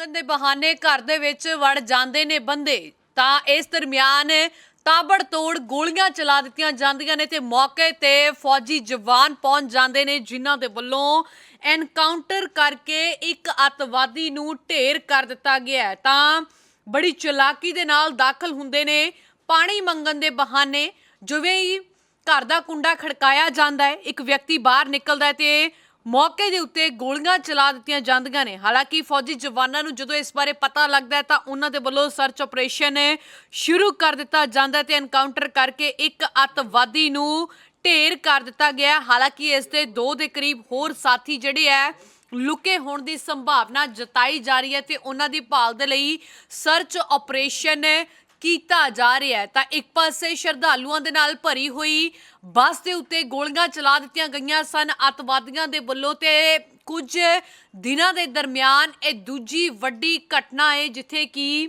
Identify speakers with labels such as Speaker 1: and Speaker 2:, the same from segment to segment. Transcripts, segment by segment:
Speaker 1: ਮੰਗਣ ਦੇ ਬਹਾਨੇ ਘਰ ਦੇ ਵਿੱਚ ਵੜ ਜਾਂਦੇ ਨੇ ਬੰਦੇ। ਤਾਂ ਇਸ ਦਰਮਿਆਨ ਤਾਬੜਤੋੜ ਗੋਲੀਆਂ ਚਲਾ ਦਿੱਤੀਆਂ ਜਾਂਦੀਆਂ ਨੇ ਤੇ ਮੌਕੇ ਤੇ ਫੌਜੀ ਜਵਾਨ ਪਹੁੰਚ ਜਾਂਦੇ ਨੇ ਜਿਨ੍ਹਾਂ ਦੇ ਵੱਲੋਂ ਐਨਕਾਊਂਟਰ ਕਰਕੇ ਇੱਕ ਅੱਤਵਾਦੀ ਨੂੰ ਢੇਰ ਕਰ ਦਿੱਤਾ ਗਿਆ ਹੈ। ਤਾਂ ਬੜੀ ਚਲਾਕੀ ਦੇ ਨਾਲ ਦਾਖਲ ਹੁੰਦੇ ਨੇ, ਪਾਣੀ ਮੰਗਣ ਦੇ ਬਹਾਨੇ। ਜਿਵੇਂ ਹੀ ਘਰ ਦਾ ਕੁੰਡਾ ਖੜਕਾਇਆ ਜਾਂਦਾ ਹੈ, ਇੱਕ ਵਿਅਕਤੀ ਬਾਹਰ ਨਿਕਲਦਾ ਹੈ ਤੇ ਮੌਕੇ ਦੇ ਉੱਤੇ ਗੋਲੀਆਂ ਚਲਾ ਦਿੱਤੀਆਂ ਜਾਂਦੀਆਂ ਨੇ ਹਾਲਾਂਕਿ ਫੌਜੀ ਜਵਾਨਾਂ ਨੂੰ ਜਦੋਂ ਇਸ ਬਾਰੇ ਪਤਾ ਲੱਗਦਾ ਹੈ ਤਾਂ ਉਹਨਾਂ ਦੇ ਵੱਲੋਂ ਸਰਚ ਆਪਰੇਸ਼ਨ ਸ਼ੁਰੂ ਕਰ ਦਿੱਤਾ ਜਾਂਦਾ ਹੈ ਤੇ ਐਨਕਾਊਂਟਰ ਕਰਕੇ ਇੱਕ ਅੱਤਵਾਦੀ ਨੂੰ ਢੇਰ ਕਰ ਦਿੱਤਾ ਗਿਆ ਹੈ। ਹਾਲਾਂਕਿ ਇਸ ਦੇ ਦੋ ਦੇ ਕਰੀਬ ਹੋਰ ਸਾਥੀ ਜਿਹੜੇ ਹੈ, ਲੁਕੇ ਹੋਣ ਦੀ ਸੰਭਾਵਨਾ ਜਤਾਈ ਜਾ ਰਹੀ ਹੈ ਤੇ ਉਹਨਾਂ ਦੀ ਭਾਲ ਦੇ ਲਈ ਸਰਚ ਆਪਰੇਸ਼ਨ ਕੀਤਾ ਜਾ ਰਿਹਾ ਹੈ, ਤਾਂ ਇੱਕ ਪਾਸੇ ਸ਼ਰਧਾਲੂਆਂ ਦੇ ਨਾਲ ਭਰੀ ਹੋਈ ਬੱਸ ਦੇ ਉੱਤੇ ਗੋਲੀਆਂ ਚਲਾ ਦਿੱਤੀਆਂ ਗਈਆਂ ਸਨ, ਅੱਤਵਾਦੀਆਂ ਦੇ ਵੱਲੋਂ ਤੇ ਕੁਝ ਦਿਨਾਂ ਦੇ ਦਰਮਿਆਨ ਇਹ ਦੂਜੀ ਵੱਡੀ ਘਟਨਾ ਹੈ, ਜਿੱਥੇ ਕਿ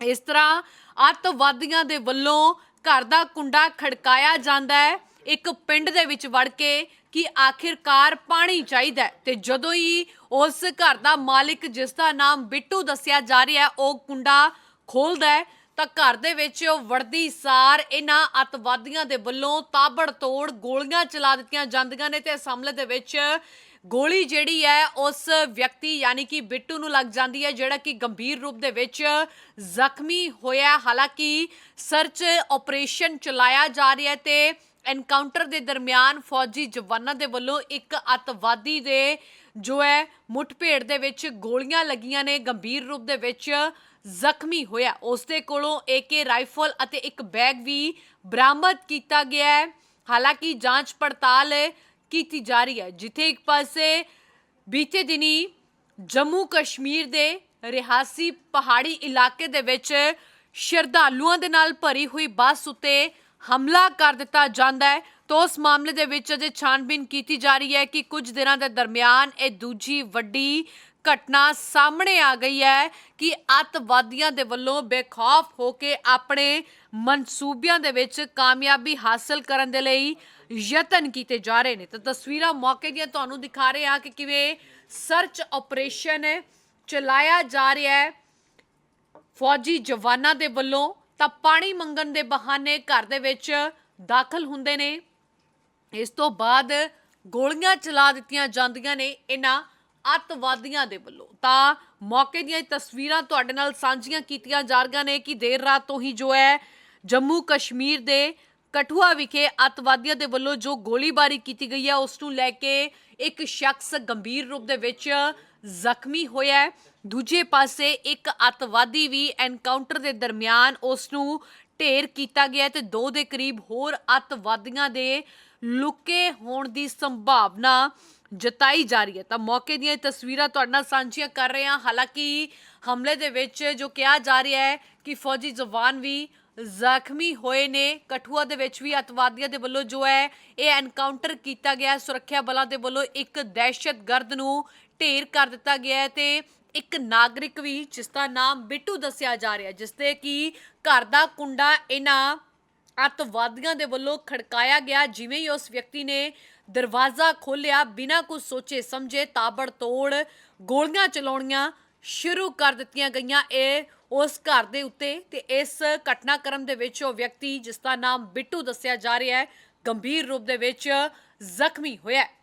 Speaker 1: ਇਸ ਤਰ੍ਹਾਂ ਅੱਤਵਾਦੀਆਂ ਦੇ ਵੱਲੋਂ ਘਰ ਦਾ ਕੁੰਡਾ ਖੜਕਾਇਆ ਜਾਂਦਾ ਹੈ, ਇੱਕ ਪਿੰਡ ਦੇ ਵਿੱਚ ਵੜ ਕੇ ਕਿ ਆਖਿਰਕਾਰ ਪਾਣੀ ਚਾਹੀਦਾ ਤੇ ਜਦੋਂ ਹੀ ਉਸ ਘਰ ਦਾ ਮਾਲਿਕ, ਜਿਸ ਦਾ ਨਾਮ ਬਿੱਟੂ ਦੱਸਿਆ ਜਾ ਰਿਹਾ ਉਹ ਕੁੰਡਾ ਖੋਲਦਾ ਹੈ ਤਾਂ ਘਰ ਦੇ ਵਿੱਚ ਵੜਦੀ ਸਾਰ ਇਹਨਾਂ ਅੱਤਵਾਦੀਆਂ ਦੇ ਵੱਲੋਂ ਤਾਬੜਤੋੜ ਗੋਲੀਆਂ ਚਲਾ ਦਿੱਤੀਆਂ ਜਾਂਦੀਆਂ ਨੇ ਤੇ ਇਸ ਹਮਲੇ ਦੇ ਵਿੱਚ ਗੋਲੀ ਜਿਹੜੀ ਹੈ ਉਸ ਵਿਅਕਤੀ ਯਾਨੀ ਕਿ ਬਿੱਟੂ ਨੂੰ ਲੱਗ ਜਾਂਦੀ ਹੈ, ਜਿਹੜਾ ਕਿ ਗੰਭੀਰ ਰੂਪ ਦੇ ਵਿੱਚ ਜ਼ਖਮੀ ਹੋਇਆ ਹਾਲਾਂਕਿ ਸਰਚ ਆਪਰੇਸ਼ਨ ਚਲਾਇਆ ਜਾ ਰਿਹਾ ਹੈ ਤੇ ਐਨਕਾਊਂਟਰ ਦੇ ਦਰਮਿਆਨ ਫੌਜੀ ਜਵਾਨਾਂ ਦੇ ਵੱਲੋਂ ਇੱਕ ਅੱਤਵਾਦੀ ਦੇ ਜੋ ਹੈ, ਮੁੱਠਭੇੜ ਦੇ ਵਿੱਚ ਗੋਲੀਆਂ ਲੱਗੀਆਂ ਨੇ, ਗੰਭੀਰ ਰੂਪ ਦੇ ਵਿੱਚ ਜ਼ਖਮੀ ਹੋਇਆ। ਉਸ ਦੇ ਕੋਲੋਂ ਏਕੇ ਰਾਈਫਲ ਅਤੇ ਇੱਕ ਬੈਗ ਵੀ ਬਰਾਮਦ ਕੀਤਾ ਗਿਆ ਹੈ। ਹਾਲਾਂਕਿ ਜਾਂਚ ਪੜਤਾਲ ਕੀਤੀ ਜਾ ਰਹੀ ਹੈ, ਜਿੱਥੇ ਇੱਕ ਪਾਸੇ ਬੀਤੇ ਦਿਨੀ ਜੰਮੂ ਕਸ਼ਮੀਰ ਦੇ ਰਿਹਾਸੀ ਪਹਾੜੀ ਇਲਾਕੇ ਦੇ ਵਿੱਚ ਸ਼ਰਧਾਲੂਆਂ ਦੇ ਨਾਲ ਭਰੀ ਹੋਈ ਬੱਸ ਉੱਤੇ ਹਮਲਾ ਕਰ ਦਿੱਤਾ ਜਾਂਦਾ ਹੈ। ਤਾਂ ਉਸ ਮਾਮਲੇ ਦੇ ਵਿੱਚ ਅਜੇ ਛਾਣਬੀਨ ਕੀਤੀ ਜਾ ਰਹੀ ਹੈ ਕਿ ਕੁਝ ਦਿਨਾਂ ਦੇ ਦਰਮਿਆਨ ਇਹ ਦੂਜੀ ਵੱਡੀ ਘਟਨਾ ਸਾਹਮਣੇ ਆ ਗਈ ਹੈ ਕਿ ਅੱਤਵਾਦੀਆਂ ਦੇ ਵੱਲੋਂ ਬੇਖੌਫ ਹੋ ਕੇ ਆਪਣੇ ਮਨਸੂਬਿਆਂ ਦੇ ਵਿੱਚ ਕਾਮਯਾਬੀ ਹਾਸਲ ਕਰਨ ਦੇ ਲਈ ਯਤਨ ਕੀਤੇ ਜਾ ਰਹੇ ਨੇ। ਤਾਂ ਤਸਵੀਰਾਂ ਮੌਕੇ ਦੀਆਂ ਤੁਹਾਨੂੰ ਦਿਖਾ ਰਹੇ ਹਾਂ ਕਿ ਕਿਵੇਂ ਸਰਚ ਆਪਰੇਸ਼ਨ ਚਲਾਇਆ ਜਾ ਰਿਹਾ ਹੈ। ਫੌਜੀ ਜਵਾਨਾਂ ਦੇ ਵੱਲੋਂ ਤਾਂ ਪਾਣੀ ਮੰਗਣ ਦੇ ਬਹਾਨੇ ਘਰ ਦੇ ਵਿੱਚ ਦਾਖਲ ਹੁੰਦੇ ਨੇ। ਇਸ ਤੋਂ ਬਾਅਦ ਗੋਲੀਆਂ ਚਲਾ ਦਿੱਤੀਆਂ ਜਾਂਦੀਆਂ ਨੇ ਇਹਨਾਂ ਅੱਤਵਾਦੀਆਂ ਦੇ ਵੱਲੋਂ। ਤਾਂ ਮੌਕੇ ਦੀਆਂ ਤਸਵੀਰਾਂ ਤੁਹਾਡੇ ਨਾਲ ਸਾਂਝੀਆਂ ਕੀਤੀਆਂ ਜਾ ਰਹੀਆਂ ਨੇ ਕਿ ਦੇਰ ਰਾਤ ਤੋਂ ਹੀ ਜੋ ਹੈ ਜੰਮੂ ਕਸ਼ਮੀਰ ਦੇ ਕਠੂਆ ਵਿਖੇ ਅੱਤਵਾਦੀਆਂ ਦੇ ਵੱਲੋਂ ਜੋ ਗੋਲੀਬਾਰੀ ਕੀਤੀ ਗਈ ਹੈ, ਉਸ ਨੂੰ ਲੈ ਕੇ ਇੱਕ ਸ਼ਖਸ ਗੰਭੀਰ ਰੂਪ ਦੇ ਵਿੱਚ ਜ਼ਖਮੀ ਹੋਇਆ ਹੈ। ਦੂਜੇ ਪਾਸੇ ਇੱਕ ਅੱਤਵਾਦੀ ਵੀ ਐਨਕਾਊਂਟਰ ਦੇ ਦਰਮਿਆਨ ਉਸ ਨੂੰ ਢੇਰ ਕੀਤਾ ਗਿਆ ਹੈ ਤੇ ਦੋ ਦੇ ਕਰੀਬ ਹੋਰ ਅੱਤਵਾਦੀਆਂ ਦੇ ਲੁਕੇ ਹੋਣ ਦੀ ਸੰਭਾਵਨਾ ਜਤਾਈ ਜਾ ਰਹੀ ਹੈ। ਤਾਂ ਮੌਕੇ ਦੀਆਂ ਤਸਵੀਰਾਂ ਤੁਹਾਡੇ ਨਾਲ ਸਾਂਝੀਆਂ ਕਰ ਰਹੇ ਹਾਂ। ਹਾਲਾਂਕਿ ਹਮਲੇ ਦੇ ਵਿੱਚ ਜੋ ਕਿਹਾ ਜਾ ਰਿਹਾ ਹੈ ਕਿ ਫੌਜੀ ਜਵਾਨ ਵੀ ਜ਼ਖਮੀ ਹੋਏ ਨੇ। ਕਠੂਆ ਦੇ ਵਿੱਚ ਵੀ ਅਤਵਾਦੀਆਂ ਦੇ ਵੱਲੋਂ ਜੋ ਹੈ ਇਹ ਐਨਕਾਊਂਟਰ ਕੀਤਾ ਗਿਆ। ਸੁਰੱਖਿਆ ਬਲਾਂ ਦੇ ਵੱਲੋਂ ਇੱਕ ਦਹਿਸ਼ਤਗਰਦ ਨੂੰ ਢੇਰ ਕਰ ਦਿੱਤਾ ਗਿਆ ਹੈ ਤੇ ਇੱਕ ਨਾਗਰਿਕ ਵੀ ਜਿਸ ਦਾ ਨਾਮ ਬਿੱਟੂ ਦੱਸਿਆ ਜਾ ਰਿਹਾ ਹੈ, ਜਿਸ ਦੇ ਕਿ ਘਰ ਦਾ ਕੁੰਡਾ ਇਹਨਾਂ ਅੱਤਵਾਦੀਆਂ ਦੇ ਵੱਲੋਂ ਖੜਕਾਇਆ ਗਿਆ। ਜਿਵੇਂ ਹੀ ਉਸ ਵਿਅਕਤੀ ਨੇ ਦਰਵਾਜ਼ਾ ਖੋਲ੍ਹਿਆ ਬਿਨਾਂ ਕੁਝ ਸੋਚੇ ਸਮਝੇ ਤਾਬੜ ਤੋੜ ਗੋਲੀਆਂ ਚਲਾਉਣੀਆਂ ਸ਼ੁਰੂ ਕਰ ਦਿੱਤੀਆਂ ਗਈਆਂ। ਇਹ ਉਸ ਘਰ ਦੇ ਉੱਤੇ ਤੇ ਇਸ ਘਟਨਾਕ੍ਰਮ ਦੇ ਵਿੱਚ ਉਹ ਵਿਅਕਤੀ ਜਿਸ ਦਾ ਨਾਮ ਬਿੱਟੂ ਦੱਸਿਆ ਜਾ ਰਿਹਾ ਹੈ, ਗੰਭੀਰ ਰੂਪ ਦੇ ਵਿੱਚ ਜ਼ਖਮੀ ਹੋਇਆ ਹੈ।